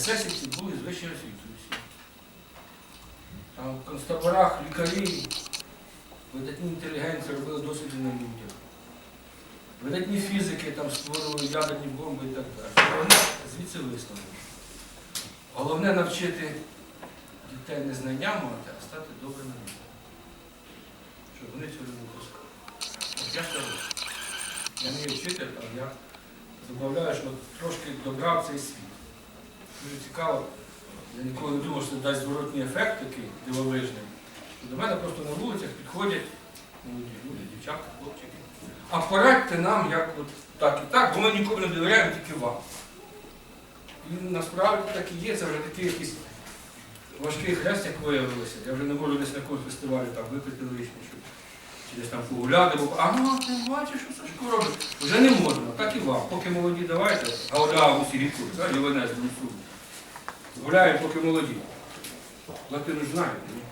есесівці були з вищою освітою всі. Там в концтаборах лікарі, видатні інтелігенції робили досліди на людях. Видатні фізики там створювали ядерні бомби і так далі. Головне звідси висновок. Головне навчити дітей не знання мати, а стати добрими людьми. Щоб вони цього не допускали. От я скажу. Я не вчитель, але я забавляю, що трошки добра в цей світ. Дуже цікаво. Я ніколи не думав, що це дасть зворотній ефект такий дивовижний. До мене просто на вулицях підходять молоді люди, дівчатка, хлопчики. А порадьте нам, як от так і так, бо ми нікому не довіряємо, тільки вам. І насправді так і є, це вже такий якийсь важкий хрест, як виявилося. Я вже не можу десь на якомусь фестивалі там випити лишнє, щоб десь там погуляти, бо а ну ти бачиш, що Сашко робить. Вже не можна, так і вам. Поки молоді давайте, а гауляв усі ріку, Євенез, Гуляємо, поки молоді. Латину ні?